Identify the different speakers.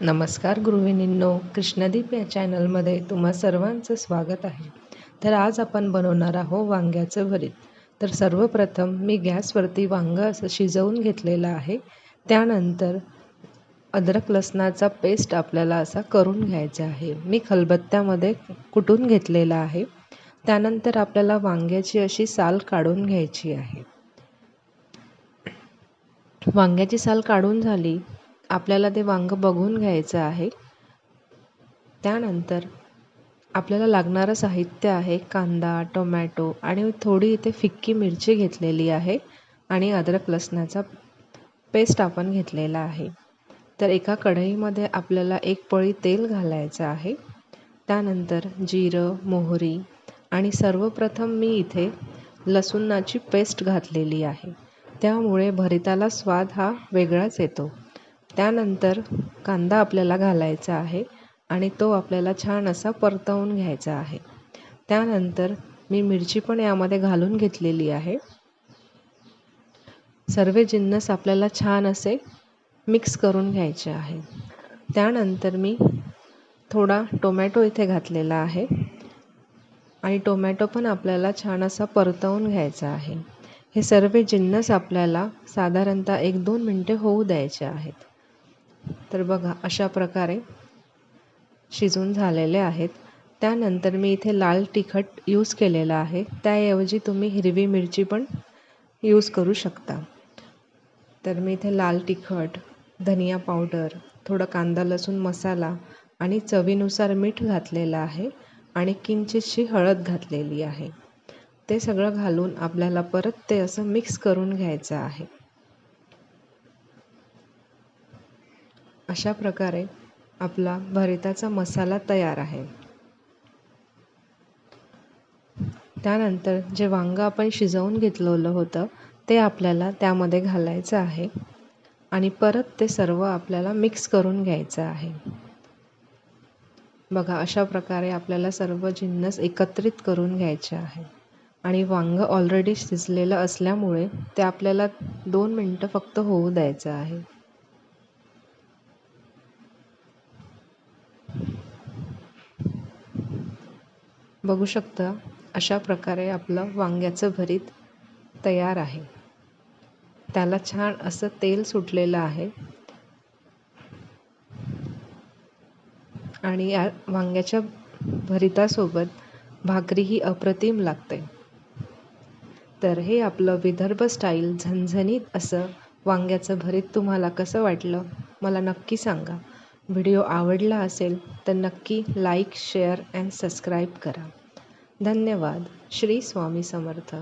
Speaker 1: नमस्कार गृहिणींनो कृष्णदीप या चॅनलमध्ये तुम्हा सर्वांचं स्वागत आहे. तर आज आपण बनवणार आहोत वांग्याचं भरीत. तर सर्वप्रथम मी गॅसवरती वांगं असं शिजवून घेतलेलं आहे. त्यानंतर अद्रक लसणाचा पेस्ट आपल्याला असा करून घ्यायचा आहे. मी खलबत्त्यामध्ये कुटून घेतलेला आहे. त्यानंतर आपल्याला वांग्याची अशी साल काढून घ्यायची आहे. वांग्याची साल काढून झाली आपल्याला ते वांगं बघून घ्यायचं आहे. त्यानंतर आपल्याला लागणारं साहित्य आहे कांदा टोमॅटो आणि थोडी इथे फिक्की मिरची घेतलेली आहे आणि अद्रक लसणाचा पेस्ट आपण घेतलेला आहे. तर एका कढईमध्ये आपल्याला एक पळी तेल घालायचं आहे. त्यानंतर जिरं मोहरी आणि सर्वप्रथम मी इथे लसूणाची पेस्ट घातलेली आहे. त्यामुळे भरिताला स्वाद हा वेगळाच येतो. त्यानंतर कांदा आपल्याला घालायचा आहे आणि तो आपल्याला छान असा परतवून घ्यायचा आहे. त्यानंतर मी मिरची पण यामध्ये घालून घेतलेली आहे. सर्व जिन्नस आपल्याला छान असे मिक्स करून घ्यायचे आहे. त्यानंतर मी थोडा टोमॅटो इथे घातलेला आहे आणि टोमॅटो पण आपल्याला छान असा परतवून घ्यायचा आहे. हे सर्व जिन्नस आपल्याला साधारणतः एक दोन मिनटे होऊ द्यायचे आहेत. तर बघा अशा प्रकारे शिजून झालेले आहेत. त्यानंतर मी इथे लाल तिखट यूज केलेला आहे. त्याऐवजी तुम्ही हिरवी मिरची पण यूज करू शकता. तर मी इथे लाल तिखट धनिया पावडर थोडं कांदा लसूण मसाला आणि चवीनुसार मीठ घातलेलं आहे आणि किंचितशी हळद घातलेली आहे. ते सगळं घालून आपल्याला परत ते असं मिक्स करून घ्यायचं आहे. अशा प्रकारे आपला भरिताचा मसाला तयार आहे. त्यानंतर जे वांगं आपण शिजवून घेतलेलं होतं ते आपल्याला त्यामध्ये घालायचं आहे आणि परत ते सर्व आपल्याला मिक्स करून घ्यायचं आहे. बघा अशा प्रकारे आपल्याला सर्व जिन्नस एकत्रित करून घ्यायचे आहे आणि वांगं ऑलरेडी शिजलेलं असल्यामुळे ते आपल्याला दोन मिनटं फक्त होऊ द्यायचं आहे. बघू शकता अशा प्रकारे आपलं वांग्याचं भरीत तयार आहे. त्याला छान असं तेल सुटलेलं आहे. आणि या वांग्याच्या भरितासोबत भाकरी ही अप्रतिम लागते. तर हे आपलं विदर्भ स्टाईल झणझणीत असं वांग्याचं भरीत तुम्हाला कसं वाटलं मला नक्की सांगा. व्हिडिओ आवडला असेल तर नक्की लाईक शेअर अँड सबस्क्राईब करा. धन्यवाद. श्री स्वामी समर्थ.